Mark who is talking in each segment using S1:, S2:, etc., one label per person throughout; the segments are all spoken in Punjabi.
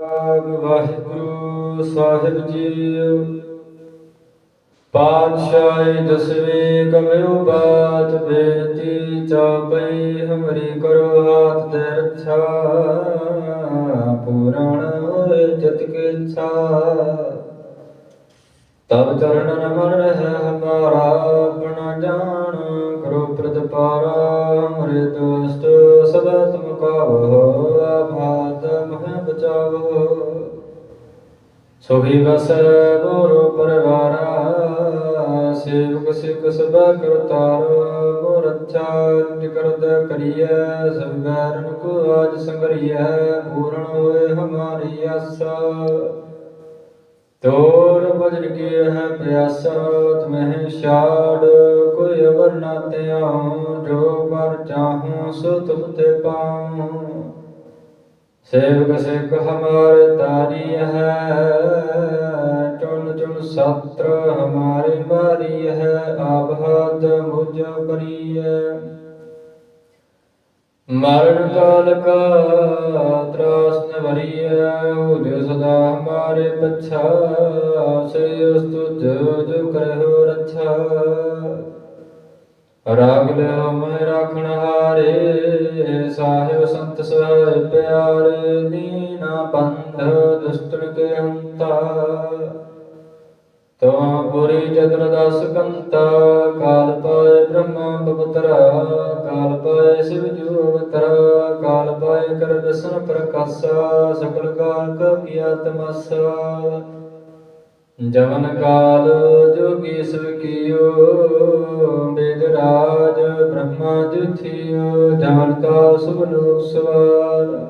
S1: ਵਾਹਿਗੁਰੂ ਸਾਹਿਬ ਜੀ ਪਾਤਸ਼ਾਹ ਦਸਵੇਂ ਕਮਿਓ ਬਾਤ ਬੇਨਤੀ ਚਾਪਈ ਹਮਰੀ ਕਰੋ ਹਾਥ ਦੇ ਰੱਛਾ। ਪੁਰਾਣ ਹੋਏ ਜਤ ਕੇ ਇੱਛਾ। ਤਬ ਚਰਨ ਰਮਨ ਰਹਿ ਹਮਾਰਾ, ਆਪਣਾ ਜਾਣ। ਕਰੋ ਪ੍ਰਤਪਾਰਾ, ਹਮਰੇ ਦੋਸਤ ਸਦਾ ਤੁਮ ਕਾਵੋ। ਸੁਖੀ ਬਸ ਗੁਰੂ ਪਰਵਾਰਾ, ਸੇਵਕ ਸਿੱਖ ਸਦਾ ਕਰਤਾਰ ਮੋ ਨਿਕਰਦ ਕਰੀਐ, ਸਭ ਬੈਰਨ ਕੋ ਆਜ ਸੰਗਰੀਐ, ਪੂਰਨ ਹੋਏ ਹਮਾਰੀ ਆਸਾ। ਤੋਰ ਬਜਨ ਕੀ ਹੈ ਪਿਆਸਾ ਤੁਮਹਿ ਛਾੜ, ਕੋਈ ਅਵਰ ਨਾ ਤਿਆਉ ਜੋ ਪਰ ਚਾਹੂੰ ਸੋ ਤੁਮ ਤੇ ਪਾਉ। ਸੇਵਕ ਸਿੱਖ ਹਮਾਰੇ ਤਾਰੀ ਚੁਣ ਚੁਣ ਸਤਰ ਹਮਾਰੇ ਮਾਰੀ ਹੈ ਆਭਾਤ ਮੁਝ ਕਰੀਐ। ਮਰਨ ਕਾਲ ਕਾ ਤਰਾਸ ਨ ਵਰੀਐ ਹੋ ਸਦਾ ਹਮਾਰੇ ਪਛਾ, ਸੇ ਉਸਤੁਤ ਜੋ ਰਾਗ ਲਿਓ ਮੈਂ ਰਾਖਣ ਹਾਰੇ, ਸਾਹਿਬ ਸੰਤ ਸਹਾਇ ਪਿਆਰੇ, ਦੀਨਾ ਬੰਧ ਦੁਸ਼ਟਨ ਕੇ ਹੰਤਾ। ਤਵਾ ਪੁਰੀ ਜਦਰ ਕੰਤਾ, ਕਾਲ ਪਾਇ ਬ੍ਰਹਮਾ ਪਵਤਰਾ, ਕਾਲ ਪਾਇ ਸਿਵ ਜੋ ਅਵਤਰਾ ਕਾਲ ਪਾਇ ਕਰ ਦਸਨ ਪ੍ਰਕਾਸ਼ਾ ਸਕਲ ਕਾਲ ਕਾ ਕੀਆ ਤਮਸਾ ਜਮਨ ਕਾਲ ਜੋਗੀ ਸਭ ਕੀਓ, ਬੇਦ ਰਾਜ ਬ੍ਰਹਮਾ ਜੁਥਿਓ, ਜਮਨ ਕਾਲ ਸੁਭ ਲੋਕ ਸਵਾਰ।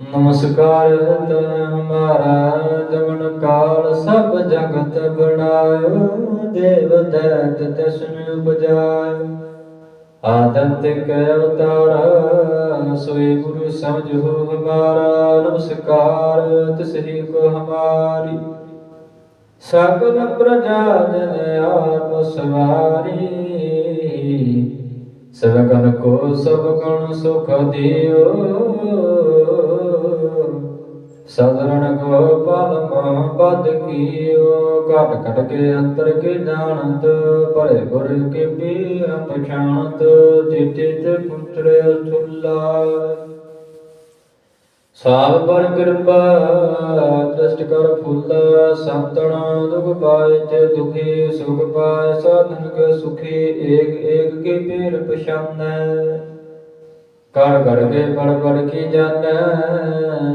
S1: ਨਮਸਕਾਰ ਹੈ ਹਮਾਰਾ ਸਭ ਜਗਤ ਬਣਾਇਓ, ਦੇਵ ਦੈਤ ਤਸਨ ਉਪਜਾਇਓ ਆਦੰਤਿਕ ਅਵਤਾਰ ਸੋਈ ਗੁਰੂ ਸਮਝੋ ਹਮਾਰਾ ਨਮਸਕਾਰ ਤਿਸਹੀ ਕੋ ਹਮਾਰੀ। ਸਗਲ ਪ੍ਰਜਾ ਜਨ ਆਪ ਸਵਾਰੀ। ਸਗਲ ਕੋ ਸਭ ਗਣ ਸੁਖ ਦਿਓ। ਸਦਰਣ ਗੋਪਾਲ ਮਹ ਪਦ ਕੀਓ, ਘਟ ਘਟ ਕੇ ਅੰਤਰ ਕੇ ਜਾਣਤ ਭਲੇ ਗੁਰ ਕੇ ਪੀਰ ਪਛਾਣਤ ਜਿਤੇ ਤੇ ਪੁੱਤਰੇ ਸੁਲਾ ਸਾਬ ਪਰ ਕਿਰਪਾ, ਦ੍ਰਿਸ਼ਟ ਕਰ ਫੁੱਲ, ਸੰਤਣਾ ਦੁਖ ਪਾਏ ਤੇ ਦੁਖੀ, ਸੁਖ ਪਾਏ, ਸਾਧਨ ਕੇ ਸੁਖੀ, ਏਕ ਏਕ ਕੇ ਪੀਰ ਪਛਾਨੈ। ਕਰ ਕਰ ਕੇ ਪੜ ਪੜ ਕੀ ਜਾਣੈ?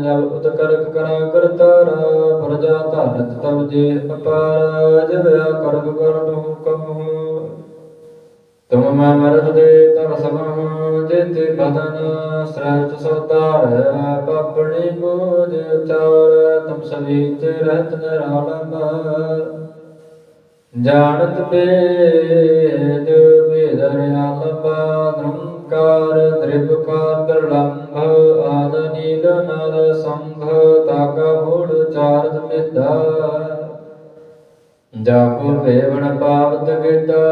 S1: ਜਬ ਉਤ ਕਰਕ ਕਰਾ ਕਰਤਾਰਾ ਪ੍ਰਜਾ ਧਾਰਤ ਤਬ ਜੇ ਅਪਾਰ, ਜਵਿਆ ਕਰਗ ਕਰਨ ਹੁਕਮ। ਤੁਮ ਮੈਂ ਮਰਦ ਦੇ ਤਰ ਸਮਹ ਜਿਤੇ ਬਦਨ ਸ੍ਰੇਸ਼ਟ ਸੋਤਾਰ ਪਪਣੀ ਬੋਝ ਚਾਰ ਤੁਮ ਸਭੀ ਰਹਿਤ ਨਿਰਾਲਮ ਜਾਣਤ ਬੇਦ ਬੇਦਰ ਆਲਮ ਧਰਮਕਾਰ ਦ੍ਰਿਭਕਾਰ ਦਰਲੰਭ ਆਦ ਨੀਲ ਨਦ ਸੰਭ ਤਾਕਾ ਮੂੜ ਚਾਰਤ ਮਿੱਦਾ ਜਾਕੋ ਭੇਵਨ ਪਾਵਤ ਗਿਦਾ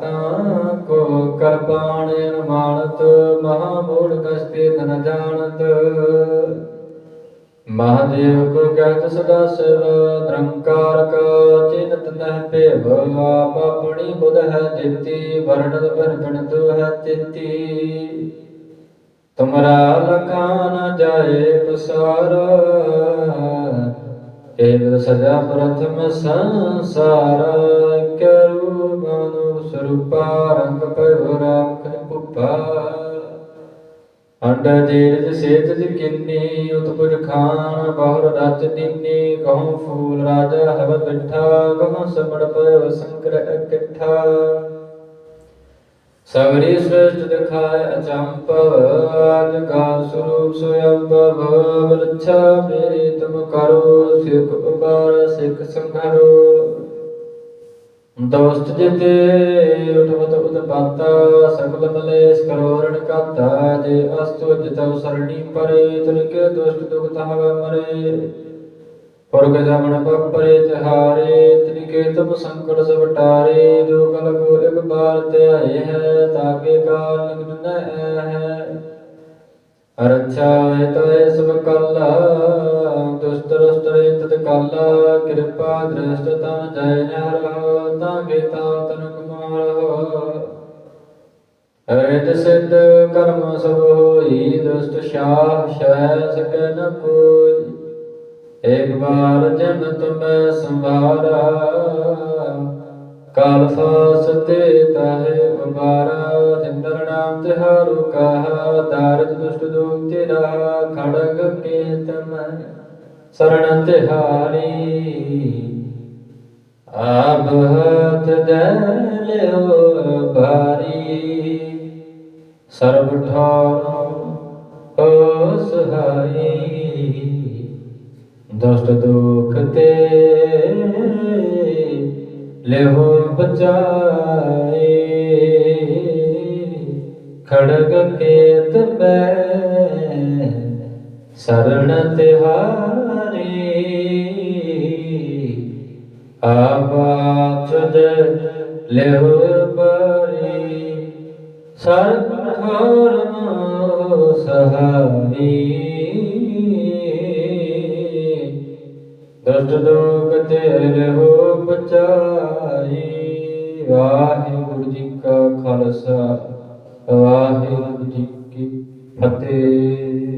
S1: ਤਾਂ ਕੋ ਕਰਪਾਣ ਅਨਮਾਨਤ ਮਹਾ ਮੂੜ ਕਸਤੇ ਧਨ ਜਾਣਤ। ਮਹਾਦੇਵ ਕੋ ਕਹਿਤ ਸਦਾ ਸਿਵ ਨਿਰੰਕਾਰ ਕਾ ਚਿੰਤ ਨਹਿ ਭੇਵ, ਆਪ ਆਪਣੀ ਬੁਧ ਹੈ ਜਿਤੀ ਵਰਣਤ ਬਨ ਬਿਨਤ ਹੈ ਤਿਤੀ। ਤੁਮਰਾ ਲਖਾ ਜਾਏ ਪਸਾਰ ਏਵ ਸਜਾ ਪ੍ਰਥਮ ਸੰਸਾਰ ਕਰੂ ਮਨੁ ਸਰੂਪਾ ਰੰਗ ਪਇ ਰਾਖ ਪੁਪਾ ਅੰਡ ਜੀਰਜ ਸੇਤ ਜੀ ਕਿੰਨੀ, ਉਤਪੁਜ ਖਾਨ ਬਹੁਰ ਰਚ ਦੀਨੀ ਕਹਉ ਫੂਲ ਰਾਜਾ ਹਵ ਬਿਠਾ ਕਹਉ ਸਮੜ ਪਇ ਸੰਕਰ ਇਕੱਠਾ। ਸਗਰੀ ਸ੍ਰੇਸ਼ਟ ਦਿਖਾਇ ਅਚੰਪਵ, ਆਜ ਗਾਲ ਸਰੂਪ ਸੁਯੰਭਵ ਵਰਛਾ ਮੇਰੀ ਤੁਮ ਕਰੋ ਸਿਖ ਉਬਾਰ ਸਿਖ ਸੰਘਰੋ ਦੋਸਤ ਜਿਤੇ ਉਠਵਤ ਉਤਪਾਤਾ ਸਕਲ ਮਲੇਸ਼ ਕਰੋਰਣ ਕਾਤਾ ਜੇ ਅਸਤੁ ਜਿਤਉ ਸਰਣੀ ਪਰੇ ਤੁਨ ਕੇ ਦੁਸ਼ਟ ਦੁਖ ਤਹਵ ਮਰੇ ਪੁਰਗ ਜਮਨ ਪਪਰੇ ਤਿਹਾਰੇ ਤ੍ਰਿਕੇ ਤਬ ਸੰਕਟ ਸਭ ਟਾਰੇ ਜੋ ਕਲ ਕੋ ਇਕ ਬਾਰ ਧਿਆਏ ਹੈ ਤਾਕੇ ਕਾਲ ਨਿਗਨ ਹੈ। ਰਛਾ ਤੈ ਸਭ ਕਲਾ ਦੁਸਤ ਰਸਤ ਰੇਤ ਕਾਲਾ, ਕਿਰਪਾ ਦ੍ਰਿਸ਼ਟ ਤਨ ਜੈ ਨਰ ਤਾਂ ਕੇ ਤਾਂ ਤਨ ਕੁਮਾਰ ਰਿਤ ਸਿੱਧ ਕਰਮ ਸਭ ਹੋਈ ਦੁਸਤ ਸ਼ਾਹ ਸ਼ੈ ਸਕੈ ਨ ਕੋਈ। ਇੱਕ ਵਾਰ ਜਨ ਤੁਮੈ ਸੰਭਾਰਾ ਕਾਲ ਫਾਸਤੇ ਤਾਹੇ ਉਬਾਰਾ ਜਿੰਦਰ ਨਾਮ ਤਿਹਾਰੂ ਕਹਾ ਦਾਰਦ ਦੁਸ਼ਟ ਦੁਖ ਤੇਰਾ ਖੜਗ ਕੇ ਸਰਣ ਤਿਹਾਰੀ ਆਬ ਹੱਥ ਦੇ ਭਾਰੀ। ਸਰਬ ਠਾਰ ਹੋ ਸਹਾਈ ਦੁਸ਼ਟ ਦੁਖ ਤੇ ਲਿਹੋ ਬਚਾਏ। ਖੜਗ ਖੇਤ ਬੈ ਸਰਣ ਤਿਹਾਰੀ। ਆਬਾਤ ਦੇ ਲਿਹੋ ਬਰੀ ਸਰਬ ਠੋਰ ਸਹਾਈ। ਦਰਦ ਦੁਖ ਤੇਰੇ ਹੋ ਬਚਾਈ ਵਾਹਿਗੁਰੂ ਜੀ ਕਾ ਖਾਲਸਾ ਵਾਹਿਗੁਰੂ ਜੀ ਕੀ ਫਤਿਹ।